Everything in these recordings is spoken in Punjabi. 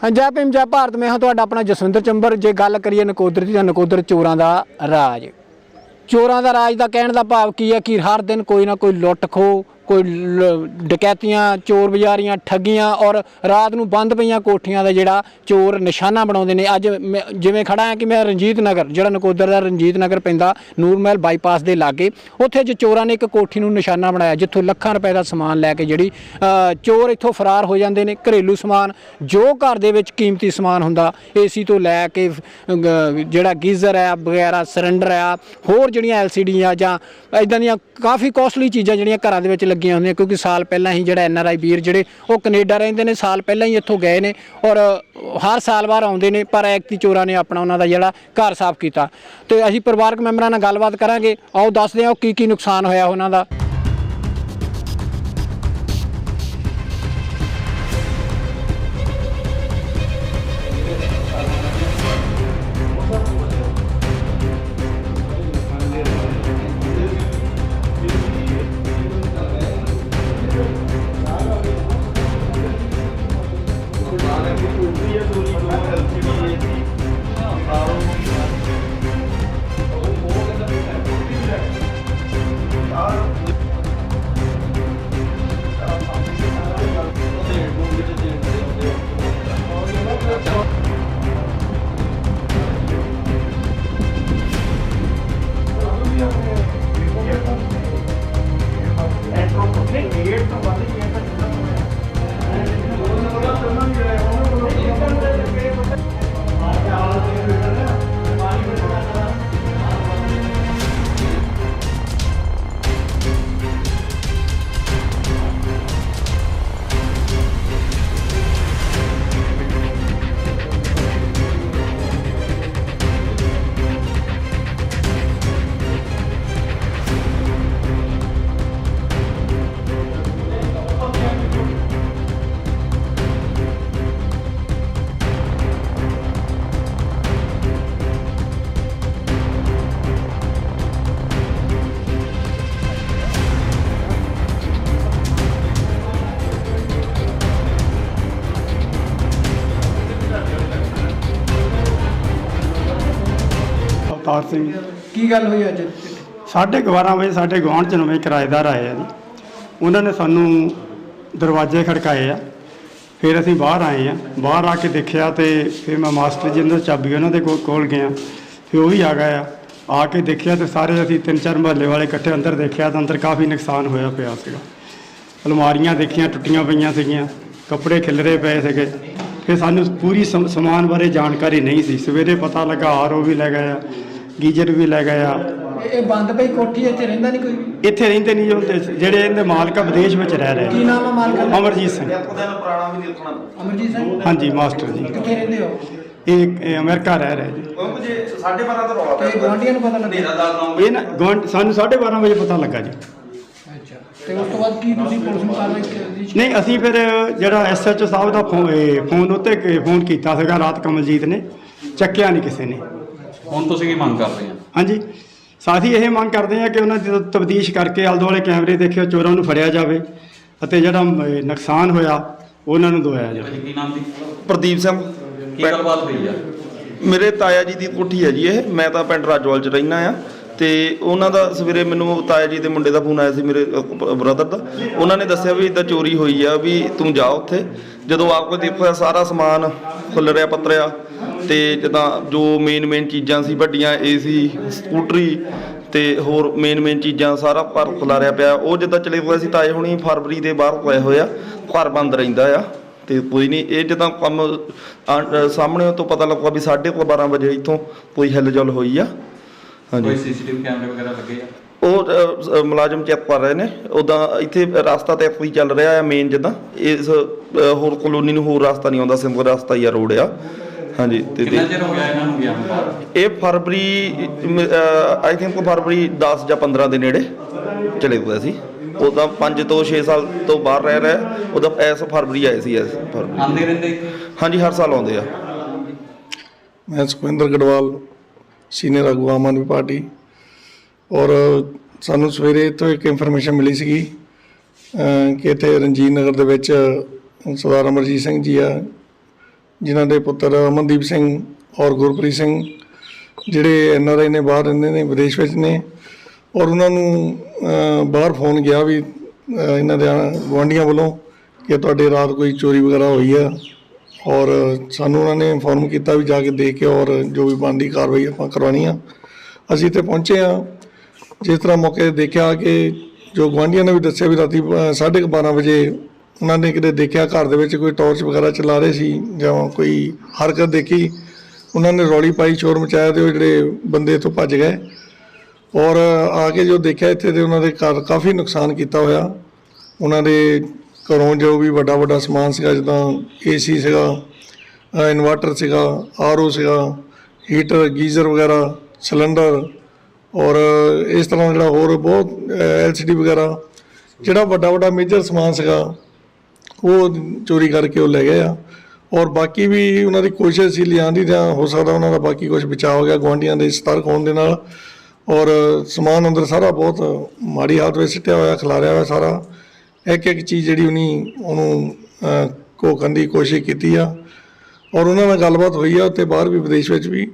ਹਾਂ, ਜੈ ਭੀਮ, ਜੈ ਭਾਰਤ। ਮੈਂ ਹਾਂ ਤੁਹਾਡਾ ਆਪਣਾ ਜਸਵਿੰਦਰ ਚੰਬਰ। ਜੇ ਗੱਲ ਕਰੀਏ ਨਕੋਦਰ ਦੀ, ਤਾਂ ਨਕੋਦਰ ਚੋਰਾਂ ਦਾ ਰਾਜ। ਚੋਰਾਂ ਦਾ ਰਾਜ ਦਾ ਕਹਿਣ ਦਾ ਭਾਵ ਕੀ ਹੈ ਕਿ ਹਰ ਦਿਨ ਕੋਈ ਨਾ ਕੋਈ ਲੁੱਟ ਖੋ ਕੋਈ ਲ- ਡਕੈਤੀਆਂ, ਚੋਰ ਬਜ਼ਾਰੀਆਂ, ਠੱਗੀਆਂ ਔਰ ਰਾਤ ਨੂੰ ਬੰਦ ਪਈਆਂ ਕੋਠੀਆਂ ਦਾ ਜਿਹੜਾ ਚੋਰ ਨਿਸ਼ਾਨਾ ਬਣਾਉਂਦੇ ਨੇ। ਅੱਜ ਮੈਂ- ਜਿਵੇਂ ਖੜਾ ਹਾਂ ਕਿ ਮੈਂ ਰਣਜੀਤ ਨਗਰ, ਜਿਹੜਾ ਨਕੋਦਰ ਦਾ ਰਣਜੀਤ ਨਗਰ ਪੈਂਦਾ ਨੂਰਮਹਿਲ ਬਾਈਪਾਸ ਦੇ ਲਾਗੇ, ਉੱਥੇ ਜੋ ਚੋਰਾਂ ਨੇ ਇੱਕ ਕੋਠੀ ਨੂੰ ਨਿਸ਼ਾਨਾ ਬਣਾਇਆ, ਜਿੱਥੋਂ ਲੱਖਾਂ ਰੁਪਏ ਦਾ ਸਮਾਨ ਲੈ ਕੇ ਜਿਹੜੀ ਚੋਰ ਇੱਥੋਂ ਫਰਾਰ ਹੋ ਜਾਂਦੇ ਨੇ। ਘਰੇਲੂ ਸਮਾਨ, ਜੋ ਘਰ ਦੇ ਵਿੱਚ ਕੀਮਤੀ ਸਮਾਨ ਹੁੰਦਾ ਏਸੀ ਤੋਂ ਲੈ ਕੇ ਜਿਹੜਾ ਗੀਜ਼ਰ ਹੈ ਵਗੈਰਾ, ਸਿਲੰਡਰ ਆ, ਹੋਰ ਜਿਹੜੀਆਂ ਐਲਸੀਡੀ ਆ ਜਾਂ ਇਦਾਂ ਦੀਆਂ ਕਾਫੀ ਕੋਸਟਲੀ ਚੀਜ਼ਾਂ ਜਿਹੜੀਆਂ ਘਰਾਂ ਦੇ ਵਿੱਚ ਲੱਗੀਆਂ ਹੁੰਦੀਆਂ, ਕਿਉਂਕਿ ਸਾਲ ਪਹਿਲਾਂ ਹੀ ਜਿਹੜਾ ਐੱਨ ਆਰ ਆਈ ਵੀਰ ਜਿਹੜੇ, ਉਹ ਕੈਨੇਡਾ ਰਹਿੰਦੇ ਨੇ, ਸਾਲ ਪਹਿਲਾਂ ਹੀ ਇੱਥੋਂ ਗਏ ਨੇ ਔਰ ਹਰ ਸਾਲ ਬਾਅਦ ਆਉਂਦੇ ਨੇ, ਪਰ ਐਕਤੀ ਚੋਰਾਂ ਨੇ ਆਪਣਾ ਉਹਨਾਂ ਦਾ ਜਿਹੜਾ ਘਰ ਸਾਫ਼ ਕੀਤਾ। ਤੇ ਅਸੀਂ ਪਰਿਵਾਰਕ ਮੈਂਬਰਾਂ ਨਾਲ ਗੱਲਬਾਤ ਕਰਾਂਗੇ, ਆਓ ਦੱਸਦੇ ਹਾਂ ਉਹ ਕੀ ਕੀ ਨੁਕਸਾਨ ਹੋਇਆ ਉਹਨਾਂ ਦਾ। días, ਅਵਤਾਰ ਸਿੰਘ। ਕੀ ਗੱਲ ਹੋਈ ਅੱਜ? ਸਾਢੇ ਕੁ ਬਾਰਾਂ ਵਜੇ ਸਾਡੇ ਗੁਆਂਢ ਚ ਨਵੇਂ ਕਿਰਾਏਦਾਰ ਆਏ ਆ ਜੀ। ਉਹਨਾਂ ਨੇ ਸਾਨੂੰ ਦਰਵਾਜ਼ੇ ਖੜਕਾਏ ਆ। ਫਿਰ ਅਸੀਂ ਬਾਹਰ ਆਏ ਆ। ਬਾਹਰ ਆ ਕੇ ਦੇਖਿਆ ਤੇ ਫਿਰ ਮੈਂ ਮਾਸਟਰ ਜੀ ਅੰਦਰ ਚਾਬੀ ਉਹਨਾਂ ਦੇ ਕੋਲ ਗਿਆ। ਫਿਰ ਉਹ ਵੀ ਆ ਗਏ ਆ ਕੇ ਦੇਖਿਆ ਤੇ ਸਾਰੇ ਅਸੀਂ ਤਿੰਨ ਚਾਰ ਮਹੱਲੇ ਵਾਲੇ ਇਕੱਠੇ ਅੰਦਰ ਦੇਖਿਆ ਤਾਂ ਅੰਦਰ ਕਾਫੀ ਨੁਕਸਾਨ ਹੋਇਆ ਪਿਆ ਸੀਗਾ। ਅਲਮਾਰੀਆਂ ਦੇਖੀਆਂ ਟੁੱਟੀਆਂ ਪਈਆਂ ਸੀਗੀਆਂ। ਕੱਪੜੇ ਖਿਲਰੇ ਪਏ ਸੀਗੇ। ਫਿਰ ਸਾਨੂੰ ਪੂਰੀ ਸਮ- ਸਮਾਨ ਬਾਰੇ ਜਾਣਕਾਰੀ ਨਹੀਂ ਸੀ। ਸਵੇਰੇ ਪਤਾ ਲੱਗਾ ਆਰਓ ਵੀ ਲੈ ਗਏ ਆ। ਗੀਜ਼ਰ ਵੀ ਲੈ ਗਏ ਆ। ਇਹ ਬੰਦ ਪਈ ਕੋਠੀ ਇੱਥੇ ਰਹਿੰਦਾ ਨਹੀਂ ਕੋਈ? ਵੀ ਇੱਥੇ ਰਹਿੰਦੇ ਨਹੀਂ ਹੁੰਦੇ ਜਿਹੜੇ ਇਹਦੇ ਮਾਲਕ ਆ ਵਿਦੇਸ਼ ਵਿੱਚ ਰਹਿ ਰਹੇ ਕੀ ਨੇ ਨਾਮ ਹੈ ਮਾਲਕ ਦਾ? ਅਮਰਜੀਤ ਸਿੰਘ। ਅਮਰਜੀਤ ਸਿੰਘ? ਹਾਂਜੀ ਮਾਸਟਰ ਜੀ। ਕਿੱਥੇ ਰਹਿੰਦੇ ਹੋ? ਇਹ ਇਹ ਅਮਰੀਕਾ ਰਹਿ ਰਹੇ ਜੀ। ਉਹ ਮੁਝੇ 12:30 ਦਾ ਰੌਲਾ ਤੇ ਗਵਾਂਢੀਆਂ ਨੂੰ ਪਤਾ ਲੱਗਿਆ ਇਹ ਨਾ ਗੁਆਂਢ- ਸਾਨੂੰ 12:30 ਵਜੇ ਪਤਾ ਲੱਗਾ ਜੀ। ਅੱਛਾ। ਤੇ ਉਸ ਤੋਂ ਬਾਅਦ ਕੀ ਤੁਸੀਂ ਪੁਲਿਸ ਨੂੰ ਕਾਰਵਾਈ ਕੀਤੀ ਨਹੀਂ ਅਸੀਂ ਫਿਰ ਜਿਹੜਾ ਐਸਐਚਓ ਸਾਹਿਬ ਦਾ ਫੋ- ਇਹ ਫੋਨ ਉੱਤੇ ਕ- ਫੋਨ ਕੀਤਾ ਸੀਗਾ ਰਾਤ ਕਮਲਜੀਤ ਨੇ। ਚੱਕਿਆ ਨਹੀਂ ਕਿਸੇ ਨੇ। ਹੁਣ ਤੁਸੀਂ ਕੀ ਮੰਗ ਕਰ ਰਹੇ ਆ ਹਾਂਜੀ। ਸਾਥੀ ਇਹ ਮੰਗ ਕਰਦੇ ਆ ਕਿ ਉਹਨਾਂ ਦੀ ਤਬਦੀਸ਼ ਕਰਕੇ ਆਲੇ ਦੁਆਲੇ ਕੈਮਰੇ ਦੇਖਿਓ ਚੋਰਾਂ ਨੂੰ ਫੜਿਆ ਜਾਵੇ ਅਤੇ ਜਿਹੜਾ ਨੁਕਸਾਨ ਹੋਇਆ ਉਹਨਾਂ ਨੂੰ ਦਵਾਇਆ ਜਾਵੇ। ਭਾਜੀ ਕੀ ਨਾਮ ਦੀ ਪ੍ਰਦੀਪ ਸਿੰਘ। ਕੀ ਗੱਲਬਾਤ ਹੋਈ ਆ? ਮੇਰੇ ਤਾਇਆ ਜੀ ਦੀ ਕੋਠੀ ਹੈ ਜੀ ਇਹ। ਮੈਂ ਤਾਂ ਪਿੰਡ ਰਾਜਵਾਲ ਚ ਰਹਿਣਾ ਆ। ਤੇ ਉਹਨਾਂ ਦਾ ਸਵੇਰੇ ਮੈਨੂੰ ਤਾਇਆ ਜੀ ਦੇ ਮੁੰਡੇ ਦਾ ਫੋਨ ਆਇਆ ਸੀ ਮੇਰੇ ਬ੍ਰਦਰ ਦਾ। ਉਹਨਾਂ ਨੇ ਦੱਸਿਆ ਵੀ ਇਦਾਂ ਚੋਰੀ ਹੋਈ ਆ ਵੀ ਤੂੰ ਜਾ ਉੱਥੇ। ਜਦੋਂ ਆਪ ਕੋ ਦੇਖਿਆ ਸਾਰਾ ਸਮਾਨ ਖੁੱਲਰਿਆ ਪੱਤਰਿਆ ਤੇ ਜਦਾਂ ਜੋ ਮੇਨ ਮੇਨ ਚੀਜ਼ਾਂ ਸੀ, ਵੱਡੀਆਂ ਏਸੀ ਸਕੂਟਰੀ ਤੇ ਹੋਰ ਮੇਨ ਮੇਨ ਚੀਜ਼ਾਂ ਸਾਰਾ ਘਰ ਖੁਲਾਰਿਆ ਪਿਆ। ਉਹ ਜਿੱਦਾਂ ਚਲੇ ਹੋਏ ਸੀ ਤਾਏ ਹੁਣੀ, ਫਰਵਰੀ ਦੇ ਬਾਹਰ ਪਏ ਹੋਇਆ, ਘਰ ਬੰਦ ਰਹਿੰਦਾ ਆ। ਤੇ ਕੋਈ ਨਹੀਂ, ਇਹ ਜਦੋਂ ਕੰਮ ਆ- ਸਾਹਮਣੇ ਤੋਂ ਪਤਾ ਲੱਗਾ ਵੀ 12:30 ਵਜੇ ਇੱਥੋਂ ਕੋਈ ਹਿਲਜੁਲ ਹੋਈ ਆ। ਕੋਈ ਹਾਂਜੀ ਸੀਸੀਟੀਵੀ ਕੈਮਰੇ ਵਗੈਰਾ ਲੱਗੇ ਆ? ਉਹ ਅ, ਅ, ਮੁਲਾਜ਼ਮ ਚੈੱਕ ਕਰ ਰਹੇ ਨੇ। ਉਦਾਂ ਇੱਥੇ ਰਸਤਾ ਤੇ ਕੋਈ ਚੱਲ ਰਿਹਾ ਆ ਮੇਨ ਜਿੱਦਾਂ। ਇਸ ਅ, ਹੋਰ ਕਲੋਨੀ ਨੂੰ ਹੋਰ ਰਸਤਾ ਨਹੀਂ ਆਉਂਦਾ ਸਿੰਪਲ ਰਸਤਾ ਹੀ ਆ ਰੋਡ ਆ। ਹਾਂਜੀ ਤੇ ਕਿੰਨਾ ਚਿਰ ਹੋ ਗਿਆ ਇਹਨਾਂ ਨੂੰ ਗਿਆ ਨੂੰ ਬਾਹਰ? ਇਹ ਫਰਵਰੀ ਆਈ ਥਿੰਕ ਫਰਵਰੀ 10 ਜਾਂ 15 ਦੇ ਨੇੜੇ ਚਲੇ ਗਏ ਸੀ। ਉਦਾਂ 5 ਤੋਂ 6 ਸਾਲ ਤੋਂ ਬਾਹਰ ਰਹਿ ਰਿਹਾ। ਉਦਾਂ ਐਸ ਫਰਵਰੀ ਆਏ ਸੀ ਐਸ ਫਰਵਰੀ। ਆਉਂਦੇ ਰਹਿੰਦੇ ਹਾਂਜੀ ਹਰ ਸਾਲ ਆਉਂਦੇ ਆ। ਮੈਂ ਸੁਖਵਿੰਦਰ ਗੜਵਾਲ। ਸੀਨੀਅਰ ਆਗੂ ਆਮ ਆਦਮੀ ਪਾਰਟੀ। ਔਰ ਸਾਨੂੰ ਸਵੇਰੇ ਤੋਂ ਇੱਕ ਇਨਫੋਰਮੇਸ਼ਨ ਮਿਲੀ ਸੀਗੀ ਕਿ ਇੱਥੇ ਰਣਜੀਤ ਨਗਰ ਦੇ ਵਿੱਚ ਸਰਦਾਰ ਅਮਰਜੀਤ ਸਿੰਘ ਜੀ ਆ, ਜਿਨ੍ਹਾਂ ਦੇ ਪੁੱਤਰ ਅਮਨਦੀਪ ਸਿੰਘ ਔਰ ਗੁਰਪ੍ਰੀਤ ਸਿੰਘ, ਜਿਹੜੇ ਐਨ ਆਰ ਆਈ ਨੇ ਬਾਹਰ ਰਹਿੰਦੇ ਨੇ, ਵਿਦੇਸ਼ ਵਿੱਚ ਨੇ। ਔਰ ਉਹਨਾਂ ਨੂੰ ਬਾਹਰ ਫੋਨ ਗਿਆ ਵੀ ਇਹਨਾਂ ਦੇ ਗੁਆਂਢੀਆਂ ਵੱਲੋਂ ਕਿ ਤੁਹਾਡੇ ਰਾਤ ਕੋਈ ਚੋਰੀ ਵਗੈਰਾ ਹੋਈ ਆ। ਔਰ ਸਾਨੂੰ ਉਹਨਾਂ ਨੇ ਇਨਫੋਰਮ ਕੀਤਾ ਵੀ ਜਾ ਕੇ ਦੇਖ ਕੇ ਔਰ ਜੋ ਵੀ ਬਣਦੀ ਕਾਰਵਾਈ ਆਪਾਂ ਕਰਵਾਉਣੀ ਆ। ਅਸੀਂ ਤੇ ਪਹੁੰਚੇ ਆ ਜਿਸ ਤਰ੍ਹਾਂ ਮੌਕੇ ਤੇ ਦੇਖਿਆ ਕਿ ਜੋ ਗੁਆਂਢੀਆਂ ਨੇ ਵੀ ਦੱਸਿਆ ਵੀ ਰਾਤੀ ਅਹ, ਸਾਢੇ ਕੁ 12 ਵਜੇ ਉਹਨਾਂ ਨੇ ਕਿਤੇ ਦੇਖਿਆ ਘਰ ਦੇ ਵਿੱਚ ਕੋਈ ਟਾਰਚ ਵਗੈਰਾ ਚਲਾ ਰਹੇ ਸੀ ਜਾਂ ਕੋਈ ਹਰਕਤ ਦੇਖੀ। ਉਹਨਾਂ ਨੇ ਰੌਲੀ ਪਾਈ ਸ਼ੋਰ ਮਚਾਇਆ ਤੇ ਉਹ ਜਿਹੜੇ ਬੰਦੇ ਤੋਂ ਭੱਜ ਗਏ। ਔਰ ਆ ਕੇ ਜੋ ਦੇਖਿਆ ਇੱਥੇ ਤੇ ਉਹਨਾਂ ਦੇ ਘਰ ਕਾਫੀ ਨੁਕਸਾਨ ਕੀਤਾ ਹੋਇਆ। ਉਹਨਾਂ ਦੇ ਘਰੋਂ ਜੋ ਵੀ ਵੱਡਾ ਵੱਡਾ ਸਮਾਨ ਸੀਗਾ, ਜਿੱਦਾਂ ਏਸੀ ਸੀਗਾ ਇਨਵਰਟਰ ਸੀਗਾ ਆਰਓ ਸੀਗਾ ਹੀਟਰ ਗੀਜ਼ਰ ਵਗੈਰਾ ਸਿਲੰਡਰ ਔਰ ਇਸ ਤਰ੍ਹਾਂ ਜਿਹੜਾ ਹੋਰ ਬਹੁਤ ਐਲਸੀਡੀ ਵਗੈਰਾ, ਜਿਹੜਾ ਵੱਡਾ ਵੱਡਾ ਮੇਜਰ ਸਮਾਨ ਸੀਗਾ, ਉਹ ਚੋਰੀ ਕਰਕੇ ਉਹ ਲੈ ਗਏ ਆ। ਔਰ ਬਾਕੀ ਵੀ ਉਹਨਾਂ ਦੀ ਕੋਸ਼ਿਸ਼ ਸੀ ਲਿਆਉਣ ਦੀ ਜਾਂ ਹੋ ਸਕਦਾ ਉਹਨਾਂ ਦਾ ਬਾਕੀ ਕੁਝ ਬਚਾਅ ਹੋ ਗਿਆ, ਗੁਆਂਢੀਆਂ ਦੇ ਸਤਰਕ ਹੋਣ ਦੇ ਨਾਲ। ਔਰ ਸਮਾਨ ਅੰਦਰ ਸਾਰਾ ਬਹੁਤ ਮਾੜੀ ਹਾਲਤ ਵਿੱਚ ਸਿੱਟਿਆ ਹੋਇਆ, ਖਿਲਾਰਿਆ ਹੋਇਆ ਸਾਰਾ। ਇੱਕ ਇੱਕ ਚੀਜ਼ ਜਿਹੜੀ ਉਹਨੀ ਉਹਨੂੰ ਅਹ, ਘੋਖਣ ਦੀ ਕੋਸ਼ਿਸ਼ ਕੀਤੀ ਆ। ਔਰ ਉਹਨਾਂ ਨਾਲ ਗੱਲਬਾਤ ਹੋਈ ਆ ਉੱਤੇ ਬਾਹਰ ਵੀ ਵਿਦੇਸ਼ ਵਿੱਚ ਵੀ।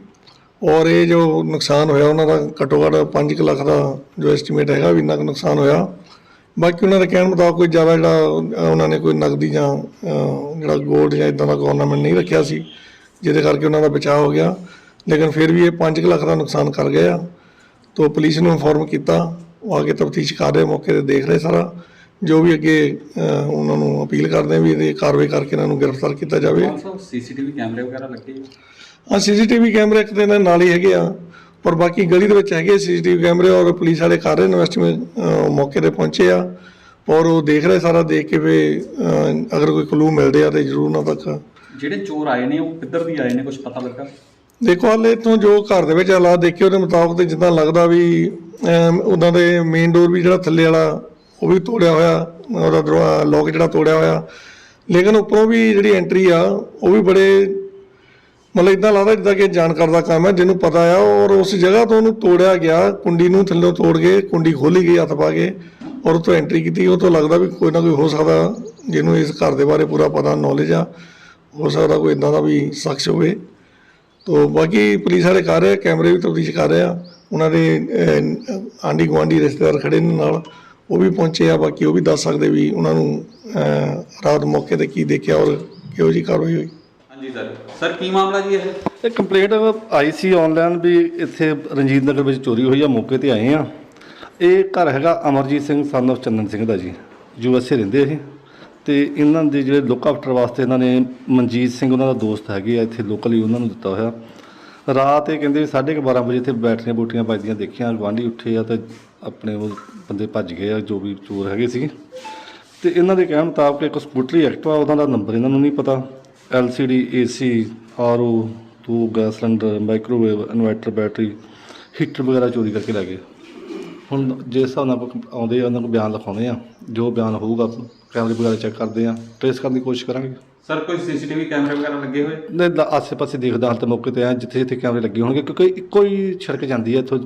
ਔਰ ਇਹ ਜੋ ਨੁਕਸਾਨ ਹੋਇਆ ਉਹਨਾਂ ਦਾ ਘੱਟੋ ਘੱਟ 5 ਲੱਖ ਦਾ ਜੋ ਐਸਟੀਮੇਟ ਹੈਗਾ ਵੀ ਇੰਨਾ ਕੁ ਨੁਕਸਾਨ ਹੋਇਆ। ਬਾਕੀ ਉਹਨਾਂ ਦੇ ਕਹਿਣ ਮੁਤਾਬਕ ਕੋਈ ਜ਼ਿਆਦਾ ਜਿਹੜਾ ਉਹਨਾਂ ਨੇ ਕੋਈ ਨਗਦੀ ਜਾਂ ਜਿਹੜਾ ਗੋਲਡ ਜਾਂ ਇਦਾਂ ਦਾ ornament ਨਹੀਂ ਰੱਖਿਆ ਸੀ ਜਿਹਦੇ ਕਰਕੇ ਉਹਨਾਂ ਦਾ ਬਚਾਅ ਹੋ ਗਿਆ। ਲੇਕਿਨ ਫਿਰ ਵੀ ਇਹ 5 ਲੱਖ ਦਾ ਨੁਕਸਾਨ ਕਰ ਗਏ ਆ। ਤੋ ਪੁਲਿਸ ਨੂੰ ਇਨਫੋਰਮ ਕੀਤਾ ਉਹ ਆ ਕੇ ਤਫਤੀਸ਼ ਕਰ ਰਹੇ ਮੌਕੇ ਤੇ ਦੇਖ ਰਹੇ ਸਾਰਾ। ਜੋ ਵੀ ਅੱਗੇ ਅਹ, ਉਹਨਾਂ ਨੂੰ ਅਪੀਲ ਕਰਦੇ ਆ ਵੀ ਇਹਦੀ ਕਾਰਵਾਈ ਕਰਕੇ ਇਹਨਾਂ ਨੂੰ ਗ੍ਰਿਫਤਾਰ ਕੀਤਾ ਜਾਵੇ। ਸਾਹਿਬ ਸੀਸੀਟੀਵੀ ਕੈਮਰੇ ਵਗੈਰਾ ਲੱਗੇ? ਆ ਆ ਸੀਸੀਟੀਵੀ ਕੈਮਰੇ ਇੱਕ ਦਿਨ ਨਾਲ ਹੀ ਹੈਗੇ ਆ ਪਰ ਬਾਕੀ ਗਲੀ ਦੇ ਵਿੱਚ ਹੈਗੇ ਸੀਸੀਟੀਵੀ ਕੈਮਰੇ ਔਰ ਪੁਲਿਸ ਵਾਲੇ ਕਰ ਰਹੇ ਇਨਵੈਸਟੀਗੇਟ ਮੌਕੇ ਤੇ ਪਹੁੰਚੇ ਆ। ਔਰ ਉਹ ਦੇਖ ਰਹੇ ਸਾਰਾ ਦੇਖ ਕੇ ਵੀ ਅਹ, ਅਗਰ ਕੋਈ ਕਲੂ ਮਿਲਦੇ ਆ ਤੇ ਜ਼ਰੂਰ ਉਹਨਾਂ ਤੱਕ। ਜਿਹੜੇ ਚੋਰ ਆਏ ਨੇ ਉਹ ਕਿੱਧਰ ਦੀ ਆਏ ਨੇ ਕੁਝ ਪਤਾ ਲੱਗਾ? ਦੇਖੋ ਹਾਲੇ ਤੋਂ ਜੋ ਘਰ ਦੇ ਵਿੱਚ ਹਾਲਾਤ ਦੇਖੇ ਉਹਦੇ ਮੁਤਾਬਕ ਤੇ ਜਿੱਦਾਂ ਲੱਗਦਾ ਵੀ ਉਦਾਂ ਦੇ ਮੇਨ ਡੋਰ ਵੀ ਜਿਹੜਾ ਥੱਲੇ ਵਾਲਾ ਉਹ ਵੀ ਤੋੜਿਆ ਹੋਇਆ, ਉਹਦਾ ਲੋਕ ਜਿਹੜਾ ਤੋੜਿਆ ਹੋਇਆ। ਲੇਕਿਨ ਉੱਪਰੋਂ ਵੀ ਜਿਹੜੀ ਐਂਟਰੀ ਆ, ਉਹ ਵੀ ਬੜੇ, ਮਤਲਬ ਇਦਾਂ ਲੱਗਦਾ ਜਿੱਦਾਂ ਕਿ ਜਾਣਕਾਰ ਦਾ ਕੰਮ ਹੈ, ਜਿਹਨੂੰ ਪਤਾ ਆ। ਔਰ ਉਸ ਜਗ੍ਹਾ ਤੋਂ ਉਹਨੂੰ ਤੋੜਿਆ ਗਿਆ, ਕੁੰਡੀ ਨੂੰ ਥੱਲੋਂ ਤੋੜ ਕੇ, ਕੁੰਡੀ ਖੋਲੀ ਗਈ ਹੱਥ ਪਾ ਕੇ, ਔਰ ਉਤੋਂ ਐਂਟਰੀ ਕੀਤੀ। ਉਹ ਤੋਂ ਲੱਗਦਾ ਵੀ ਕੋਈ ਨਾ ਕੋਈ ਹੋ ਸਕਦਾ, ਜਿਹਨੂੰ ਇਸ ਘਰ ਦੇ ਬਾਰੇ ਪੂਰਾ ਪਤਾ ਨੌਲੇਜ ਆ। ਹੋ ਸਕਦਾ ਕੋਈ ਇਦਾਂ ਦਾ ਵੀ ਸ਼ਖਸ ਹੋਵੇ। ਤੋ ਬਾਕੀ ਪੁਲਿਸ ਵਾਲੇ ਕਰ ਰਹੇ ਕੈਮਰੇ ਵੀ ਤਬਦੀਸ਼ ਕਰ ਰਹੇ ਆ। ਉਹਨਾਂ ਦੇ ਆਂਡੀ ਗੁਆਂਢੀ ਰਿਸ਼ਤੇਦਾਰ ਖੜੇ ਨੇ ਨਾਲ। ਉਹ ਵੀ ਪਹੁੰਚੇ ਆ ਬਾਕੀ ਉਹ ਵੀ ਦੱਸ ਸਕਦੇ ਵੀ ਉਹਨਾਂ ਨੂੰ ਰਾਤ ਮੌਕੇ ਤੇ ਕੀ ਦੇਖਿਆ ਔਰ ਕਿਹੋ ਜੀ ਕਾਰਵਾਈ ਹੋਈ। ਹਾਂਜੀ ਸਰ। ਸਰ ਕੀ ਮਾਮਲਾ ਜੀ ਇਹ? ਇਹ ਕੰਪਲੇਂਟ ਆਈ ਸੀ ਆਨਲਾਈਨ ਵੀ ਇੱਥੇ ਰਣਜੀਤ ਨਗਰ ਵਿੱਚ ਚੋਰੀ ਹੋਈ ਆ ਮੌਕੇ ਤੇ ਆਏ ਆ। ਇਹ ਘਰ ਹੈਗਾ ਅਮਰਜੀਤ ਸਿੰਘ son of ਚੰਨਨ ਸਿੰਘ ਦਾ ਜੀ। ਯੂ ਐਸ ਏ ਰਹਿੰਦੇ ਇਹ। ਤੇ ਇਹਨਾਂ ਦੇ ਜਿਹੜੇ ਲੁੱਕ ਆਫਟਰ ਵਾਸਤੇ ਇਹਨਾਂ ਨੇ ਮਨਜੀਤ ਸਿੰਘ ਉਹਨਾਂ ਦਾ ਦੋਸਤ ਹੈਗੇ ਆ ਇੱਥੇ ਲੋਕਲੀ ਉਹਨਾਂ ਨੂੰ ਦਿੱਤਾ ਹੋਇਆ। ਰਾਤ ਇਹ ਕਹਿੰਦੇ ਵੀ ਸਾਢੇ ਕੁ 12 ਵਜੇ ਇੱਥੇ ਬੈਟਰੀਆਂ ਬੂਟੀਆਂ ਵੱਜਦੀਆਂ ਦੇਖੀਆਂ ਗਵਾਂਢੀ ਉੱਠੇ ਆ ਤੇ ਆਪਣੇ ਉਹ ਬੰਦੇ ਭੱਜ ਗਏ ਆ, ਜੋ ਵੀ ਚੋਰ ਹੈਗੇ ਸੀ ਤੇ ਇਹਨਾਂ ਦੇ ਕਹਿਣ ਮੁਤਾਬਕ ਇੱਕ ਸਕੂਟਰੀ ਐਕਟਵਾ ਉਹਨਾਂ ਦਾ ਨੰਬਰ ਇਹਨਾਂ ਨੂੰ ਨਹੀਂ ਪਤਾ। LCD AC RO ਦੋ gas cylinder, microwave, inverter, battery, heater ਵਗੈਰਾ ਚੋਰੀ ਕਰਕੇ ਲੈ ਗਏ। ਹੁਣ ਜਿਸ ਹਿਸਾਬ ਨਾਲ ਆਪਾਂ ਆਉਂਦੇ ਆ, ਉਹਨਾਂ ਕੋਲ ਬਿਆਨ ਲਿਖਾਉਂਦੇ ਆ। ਜੋ ਬਿਆਨ ਹੋਊਗਾ, ਕੈਮਰੇ ਵਗੈਰਾ ਚੈੱਕ ਕਰਦੇ ਆ। ਟ੍ਰੇਸ ਕਰਨ ਦੀ ਕੋਸ਼ਿਸ਼ ਕਰਾਂਗੇ। ਸਰ, ਕੋਈ ਸੀਸੀਟੀਵੀ ਕੈਮਰੇ ਵਗੈਰਾ ਲੱਗੇ ਹੋਏ? ਨੇ ਆਸੇ-ਪਾਸੇ ਦੇਖਦਾ ਹਾਲ ਤੇ ਮੌਕੇ ਤੇ ਆ ਜਿੱਥੇ ਜਿੱਥੇ ਕੈਮਰੇ ਲੱਗੇ ਹੋਣਗੇ, ਕਿਉਂਕਿ ਇੱਕੋ ਹੀ ਸੜਕ ਜਾਂਦੀ ਹੈ ਇੱਥੋਂ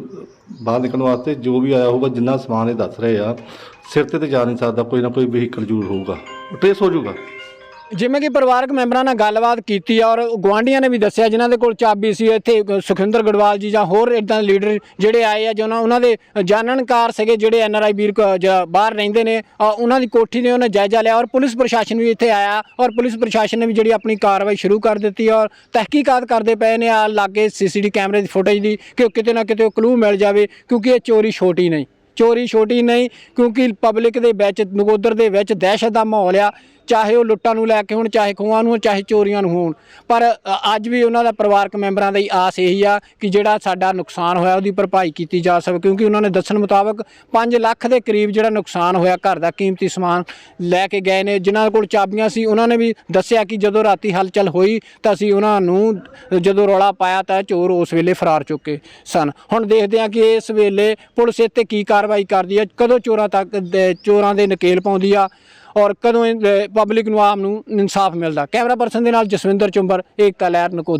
ਬਾਹਰ ਨਿਕਲਣ ਵਾਸਤੇ, ਜੋ ਵੀ ਆਇਆ ਹੋਊਗਾ, ਜਿੰਨਾ ਸਮਾਨ ਇਹ ਦੱਸ ਰਹੇ ਆ, ਸਿਰ ਤੇ ਤੇ ਜਾ ਨਹੀਂ ਸਕਦਾ, ਕੋਈ ਨਾ ਕੋਈ ਵਹੀਕਲ ਜ਼ਰੂਰ ਹੋਊਗਾ, ਟ੍ਰੇਸ ਹੋ ਜਾਊਗਾ। ਜਿਵੇਂ ਕਿ ਪਰਿਵਾਰਕ ਮੈਂਬਰਾਂ ਨਾਲ ਗੱਲਬਾਤ ਕੀਤੀ ਔਰ ਗੁਆਂਢੀਆਂ ਨੇ ਵੀ ਦੱਸਿਆ ਜਿਨ੍ਹਾਂ ਦੇ ਕੋਲ ਚਾਬੀ ਸੀ ਇੱਥੇ ਸੁਖਿੰਦਰ ਗੜਵਾਲ ਜੀ ਜਾਂ ਹੋਰ ਇਦਾਂ ਦੇ ਲੀਡਰ ਜਿਹੜੇ ਆਏ ਆ ਜਿਹਨਾਂ ਉਹਨਾਂ ਦੇ ਜਾਣਨਕਾਰ ਸੀਗੇ ਜਿਹੜੇ ਐਨ ਆਰ ਆਈ ਵੀਰ ਕ- ਬਾਹਰ ਰਹਿੰਦੇ ਨੇ ਅ, ਉਹਨਾਂ ਦੀ ਕੋਠੀ ਨੇ ਉਹਨੇ ਜਾਇਜ਼ਾ ਲਿਆ ਔਰ ਪੁਲਿਸ ਪ੍ਰਸ਼ਾਸਨ ਵੀ ਇੱਥੇ ਆਇਆ ਔਰ ਪੁਲਿਸ ਪ੍ਰਸ਼ਾਸਨ ਨੇ ਵੀ ਜਿਹੜੀ ਆਪਣੀ ਕਾਰਵਾਈ ਸ਼ੁਰੂ ਕਰ ਦਿੱਤੀ ਔਰ ਤਹਿਕੀਕਾਤ ਕਰਦੇ ਪਏ ਨੇ ਆ ਲਾਗੇ ਸੀਸੀਟੀ ਕੈਮਰੇ ਦੀ ਫੁਟੇਜ ਦੀ ਕਿ ਕਿਤੇ ਨਾ ਕਿਤੇ ਕਲੂ ਮਿਲ ਜਾਵੇ ਕਿਉਂਕਿ ਇਹ ਚੋਰੀ ਛੋਟੀ ਨਹੀਂ ਚੋਰੀ ਛੋਟੀ ਨਹੀਂ ਕਿਉਂਕਿ ਪਬਲਿਕ ਦੇ ਵਿੱਚ ਨਗੋਦਰ ਦੇ ਵਿੱਚ ਦਹਿਸ਼ਤ ਦਾ ਮਾਹੌਲ ਆ। ਚਾਹੇ ਉਹ ਲੁੱਟਾਂ ਨੂੰ ਲੈ ਕੇ ਹੋਣ ਚਾਹੇ ਖੋਹਾਂ ਨੂੰ ਹੋਣ, ਚਾਹੇ ਚੋਰੀਆਂ ਨੂੰ ਹੋਣ। ਪਰ ਅੱਜ ਵੀ ਉਹਨਾਂ ਦਾ ਪਰਿਵਾਰਕ ਮੈਂਬਰਾਂ ਦੀ ਆਸ ਇਹੀ ਆ ਕਿ ਜਿਹੜਾ ਸਾਡਾ ਨੁਕਸਾਨ ਹੋਇਆ ਉਹਦੀ ਭਰਪਾਈ ਕੀਤੀ ਜਾ ਸਕੇ ਕਿਉਂਕਿ ਉਹਨਾਂ ਨੇ ਦੱਸਣ ਮੁਤਾਬਕ 5 ਲੱਖ ਦੇ ਕਰੀਬ ਜਿਹੜਾ ਨੁਕਸਾਨ ਹੋਇਆ ਘਰ ਦਾ ਕੀਮਤੀ ਸਮਾਨ ਲੈ ਕੇ ਗਏ ਨੇ ਜਿਨ੍ਹਾਂ ਕੋਲ ਚਾਬੀਆਂ ਸੀ ਉਹਨਾਂ ਨੇ ਵੀ ਦੱਸਿਆ ਕਿ ਜਦੋਂ ਰਾਤੀ ਹਲਚਲ ਹੋਈ ਤਾਂ ਅਸੀਂ ਉਹਨਾਂ ਨੂੰ ਜਦੋਂ ਰੌਲਾ ਪਾਇਆ ਤਾਂ ਚੋਰ ਉਸ ਵੇਲੇ ਫਰਾਰ ਚੁੱਕੇ ਸਨ। ਹੁਣ ਦੇਖਦੇ ਹਾਂ ਕਿ ਇਸ ਵੇਲੇ ਪੁਲਿਸ ਇੱਥੇ ਕੀ ਕਾਰਵਾਈ ਕਰਦੀ ਹੈ ਕਦੋਂ ਚੋਰਾਂ ਤੱਕ ਚੋਰਾਂ ਦੇ ਨਕੇਲ ਪਾਉਂਦੀ ਆ। ਔਰ ਕਦੋਂ ਪਬਲਿਕ ਨੂੰ ਆਮ ਨੂੰ ਇਨਸਾਫ ਮਿਲਦਾ। ਕੈਮਰਾ ਪਰਸਨ ਦੇ ਨਾਲ ਜਸਵਿੰਦਰ ਚੁੰਬਰ, ਏਕਤਾ ਲਹਿਰ, ਨਕੋਦਰ।